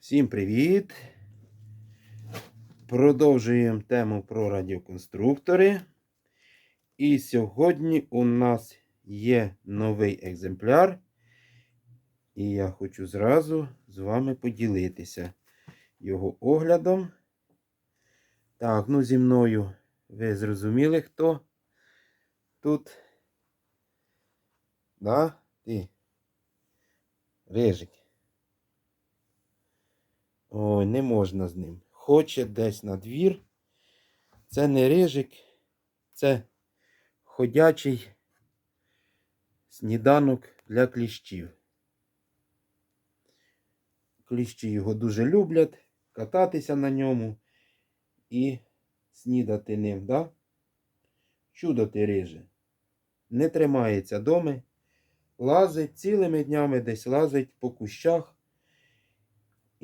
Всім привіт! Продовжуємо тему про радіоконструктори. І сьогодні у нас є новий екземпляр. І я хочу зразу з вами поділитися його оглядом. Так, ну зі мною ви зрозуміли, хто тут. Да? Ти. Рижик. Ой, не можна з ним. Хоче десь на двір. Це не рижик, це ходячий сніданок для кліщів. Кліщі його дуже люблять, кататися на ньому і снідати ним, да? Чудо ти риже. Не тримається доми, лазить цілими днями десь лазить по кущах.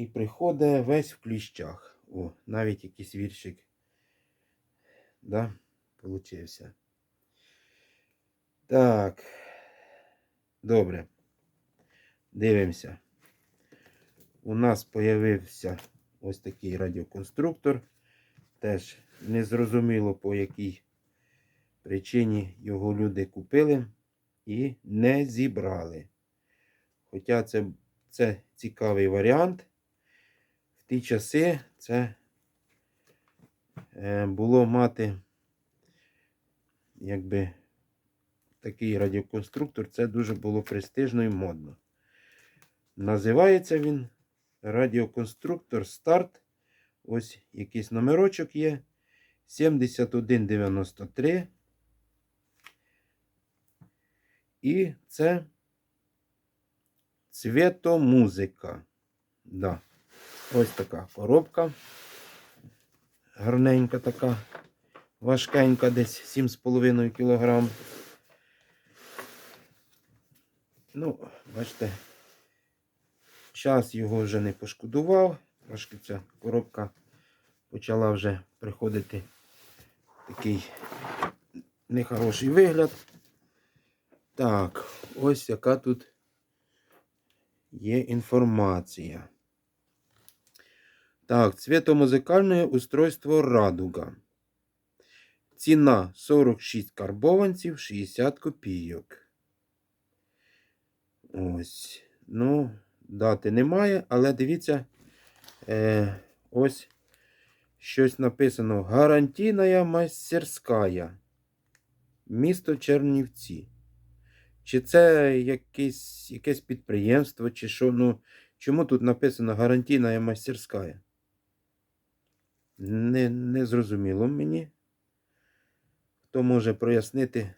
І приходить весь в кліщах. О, навіть якийсь віршик. Да, получився. Так. Добре. Дивимося. У нас появився ось такий радіоконструктор. Теж незрозуміло по якій причині його люди купили і не зібрали. Хоча це, це цікавий варіант ті часи це е, було мати якби такий радіоконструктор, це дуже було престижно і модно. Називається він радіоконструктор старт. Ось якийсь номерочок є. 7193. І це цветомузика. Да. Ось така коробка. Гарненька така, важкенька, десь 7,5 кг. Ну, бачите, час його вже не пошкодував. Трошки ця коробка почала вже приходити такий нехороший вигляд. Так, ось яка тут є інформація. Так, цветомузикальне устройство Радуга. Ціна 46 карбованців 60 копійок. Ось. Ну, дати немає, але дивіться, е, ось щось написано. Гарантійна майстерська. Місто Чернівці. Чи це якесь, якесь підприємство, чи що? Ну, чому тут написано гарантійна майстерська? Не, не зрозуміло мені. Хто може прояснити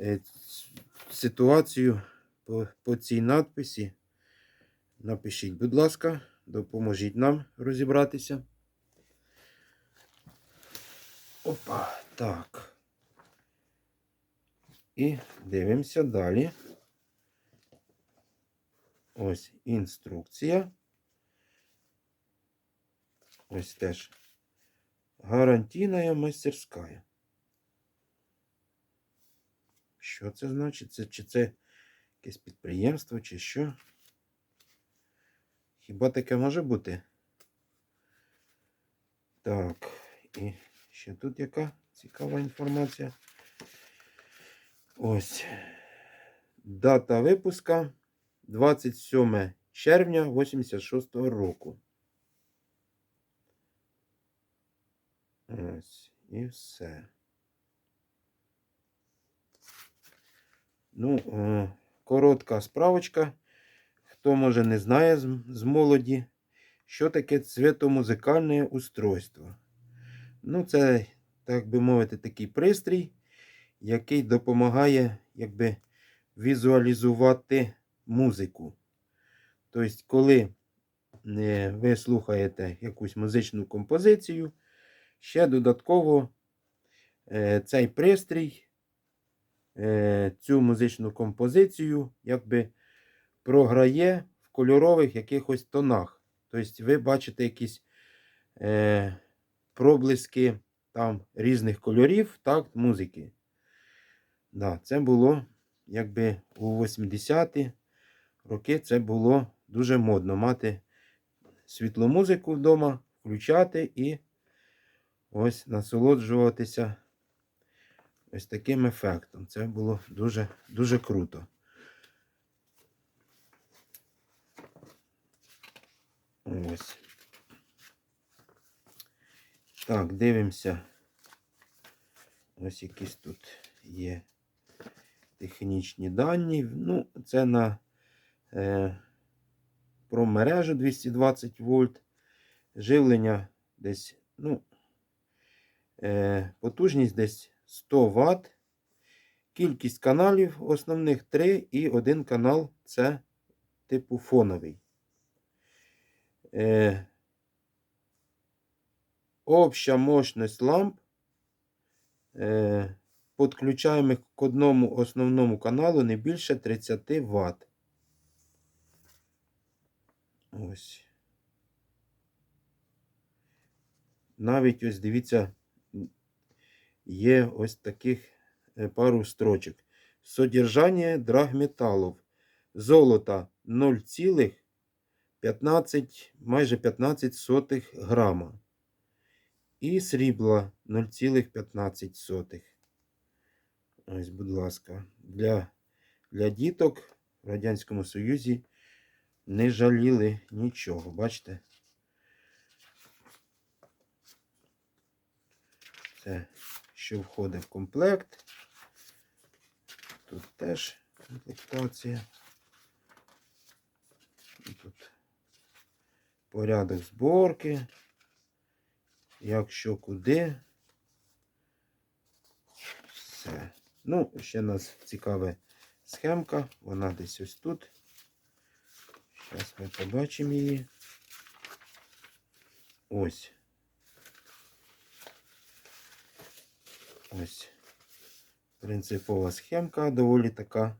е, ситуацію по, по цій надписі? Напишіть, будь ласка, допоможіть нам розібратися. Опа, так. І дивимося далі. Ось інструкція. Ось теж гарантійна майстерська. Що це значить? Це, Чи це якесь підприємство, чи що? Хіба таке може бути? Так, і ще тут яка цікава інформація. Ось. Дата випуска 27 червня 86 року. Ось, і все. Ну, о, коротка справочка. Хто може не знає з, з молоді, що таке цветомузикальне устройство. Ну, це, так би мовити, такий пристрій, який допомагає якби, візуалізувати музику. Тобто, коли е, ви слухаєте якусь музичну композицію, Ще додатково е, цей пристрій, е, цю музичну композицію якби програє в кольорових якихось тонах. Тобто ви бачите якісь е, проблиски там різних кольорів так, музики. Да, Це було якби у 80-ті роки це було дуже модно мати світлу музику вдома, включати і ось насолоджуватися ось таким ефектом. Це було дуже, дуже круто. Ось. Так, дивимося. Ось якісь тут є технічні дані. Ну, це на е, промережу 220 вольт. Живлення десь, ну, потужність десь 100 Вт. Кількість каналів основних 3 і один канал це типу фоновий. Е, обща мощність ламп е, підключаємих к одному основному каналу не більше 30 Вт. Ось. Навіть ось дивіться, є ось таких е, пару строчок. Содержання драгметалів. Золота 0,15, майже 15 сотих грама. І срібла 0,15. Ось, будь ласка, для, для діток в Радянському Союзі не жаліли нічого. Бачите? Це що входить в комплект. Тут теж комплектація. І Тут порядок зборки. Як що куди. Все. Ну, ще нас цікава схемка. Вона десь ось тут. Зараз ми побачимо її. Ось. Ось. Принципова схемка доволі така,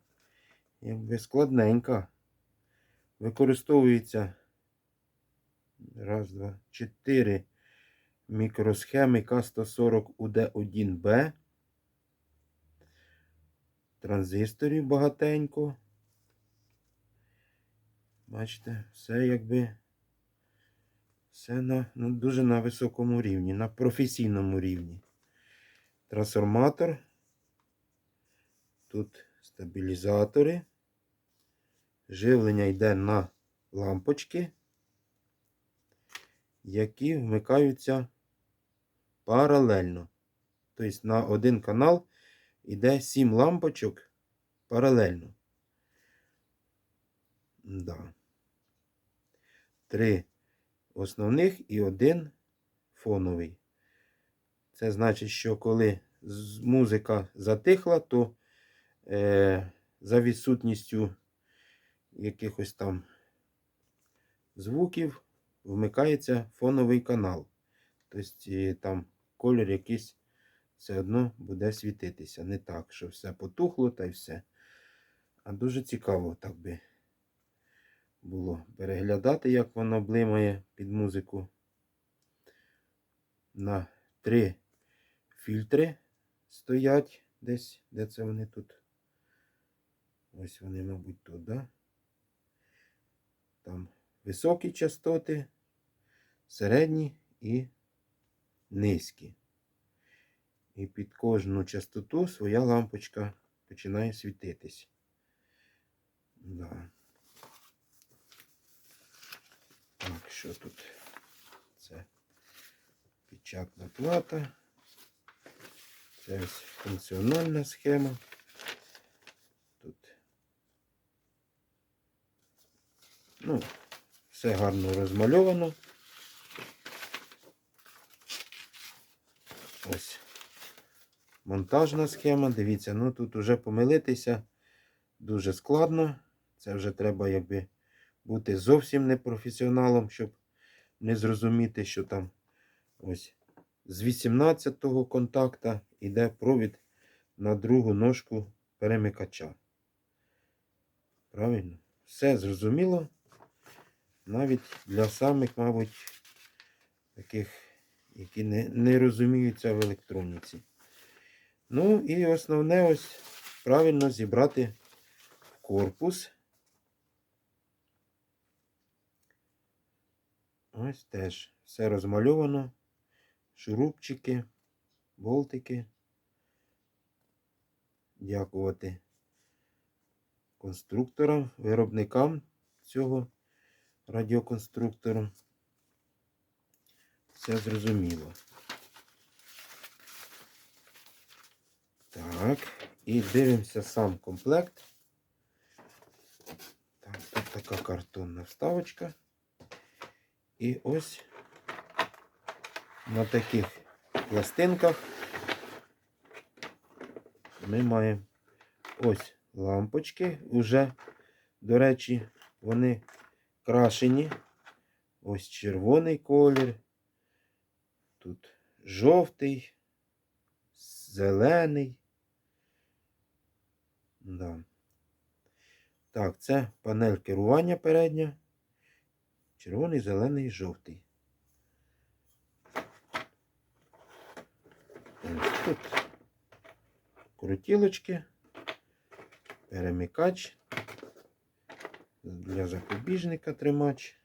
якби складненька. Використовується раз, два, чотири мікросхеми К140 УД1Б. Транзисторів багатенько. Бачите, все якби все на, ну, дуже на високому рівні, на професійному рівні. Трансформатор. Тут стабілізатори. Живлення йде на лампочки, які вмикаються паралельно. Тобто на один канал йде 7 лампочок паралельно. Да. Три основних і один фоновий. Це значить, що коли музика затихла, то е, за відсутністю якихось там звуків вмикається фоновий канал. Тобто е, там колір якийсь все одно буде світитися. Не так, що все потухло та й все. А дуже цікаво так би було переглядати, як воно блимає під музику. На три фільтри стоять десь. Де це вони тут? Ось вони, мабуть, тут, да? Там високі частоти, середні і низькі. І під кожну частоту своя лампочка починає світитись. Да. Так, що тут? Це печатна плата. Це ось функціональна схема. Тут ну, все гарно розмальовано. Ось монтажна схема. Дивіться, ну тут вже помилитися дуже складно. Це вже треба якби бути зовсім не професіоналом, щоб не зрозуміти, що там ось з 18-го контакта йде провід на другу ножку перемикача. Правильно? Все зрозуміло. Навіть для самих, мабуть, таких, які не, не розуміються в електроніці. Ну і основне ось правильно зібрати корпус. Ось теж все розмальовано. Шурупчики, болтики. Дякувати конструкторам, виробникам цього радіоконструктору. Все зрозуміло. Так, і дивимося сам комплект. Так, тут така картонна вставочка. І ось на таких пластинках ми маємо ось лампочки. Уже, до речі, вони крашені. Ось червоний колір. Тут жовтий, зелений. Да. Так, це панель керування передня. Червоний, зелений, жовтий. Ось Тут крутілочки, перемикач, для запобіжника тримач.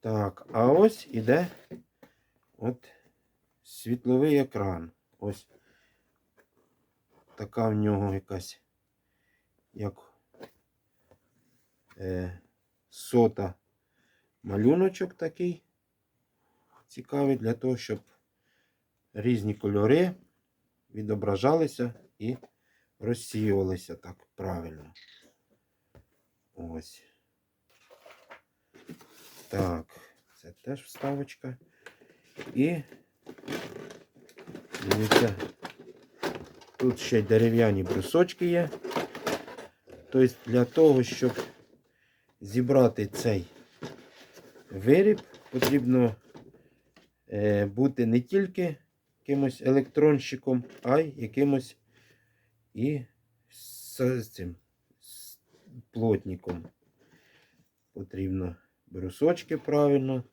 Так, а ось іде от світловий екран. Ось така в нього якась як е, сота малюночок такий. Цікавий для того, щоб різні кольори відображалися і розсіювалися так правильно. Ось. Так, це теж вставочка. І дивіться, тут ще й дерев'яні брусочки є. Тобто для того, щоб зібрати цей виріб, потрібно е, бути не тільки якимось електронщиком, а й якимось і з цим з плотником. Потрібно брусочки правильно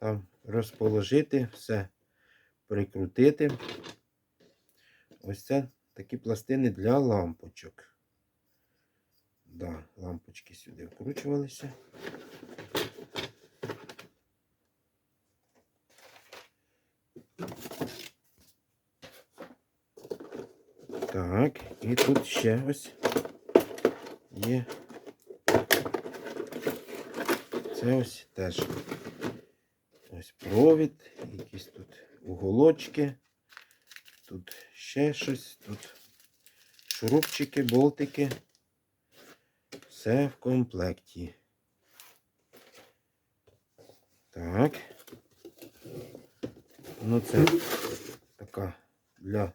там розположити, все прикрутити. Ось це такі пластини для лампочок. Да, лампочки сюди вкручувалися. Так, і тут ще ось є. Це ось теж ось провід, якісь тут уголочки, тут ще щось, тут шурупчики, болтики. Все в комплекті. Так. Ну, це така для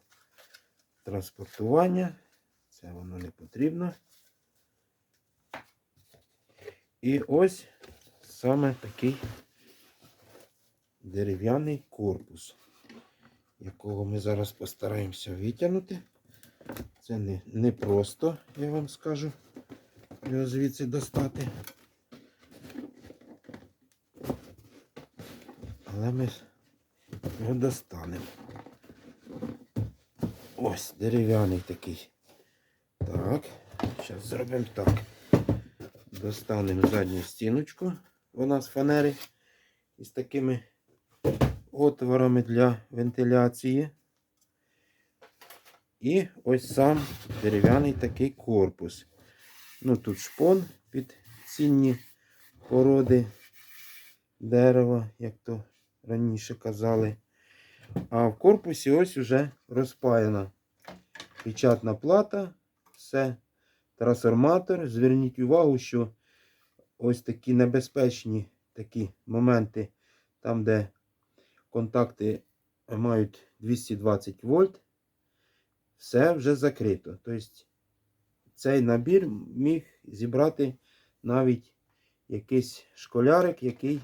транспортування. Це воно не потрібно. І ось саме такий дерев'яний корпус, якого ми зараз постараємося витягнути. Це не, не просто, я вам скажу, його звідси достати. Але ми його достанемо. Ось дерев'яний такий. Так, зараз зробимо так. Достанемо задню стіночку. Вона з фанери із такими отворами для вентиляції. І ось сам дерев'яний такий корпус. Ну, тут шпон під цінні породи дерева, як то раніше казали. А в корпусі ось уже розпаяна печатна плата, все, трансформатор. Зверніть увагу, що ось такі небезпечні такі моменти, там, де контакти мають 220 вольт, все вже закрито. Тобто цей набір міг зібрати навіть якийсь школярик, який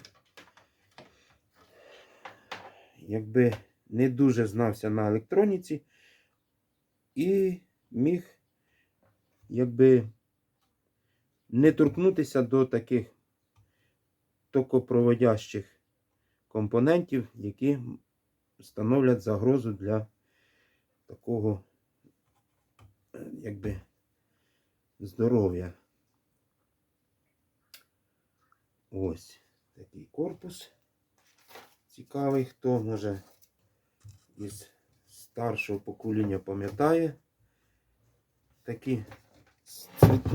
якби не дуже знався на електроніці і міг якби не торкнутися до таких токопроводящих компонентів, які становлять загрозу для такого е, якби здоров'я. Ось. такий корпус. Цікавий, хто може із старшого покоління пам'ятає такі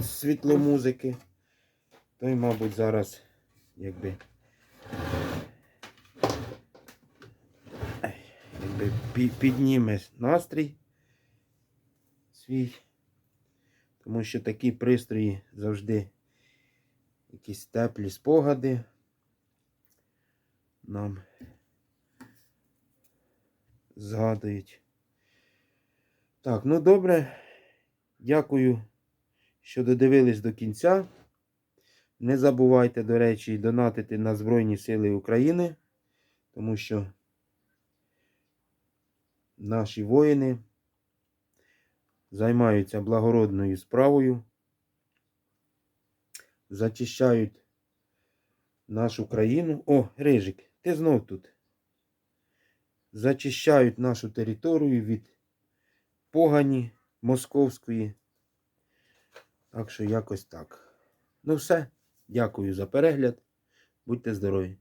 світломузики. Той, мабуть, зараз якби, якби підніме настрій свій. Тому що такі пристрої завжди якісь теплі спогади нам згадують. Так, ну добре. Дякую, що додивились до кінця. Не забувайте, до речі, донатити на Збройні Сили України, тому що наші воїни займаються благородною справою, зачищають нашу країну. О, Рижик, ти знов тут. Зачищають нашу територію від погані московської. Так що якось так. Ну все. Дякую за перегляд. Будьте здорові!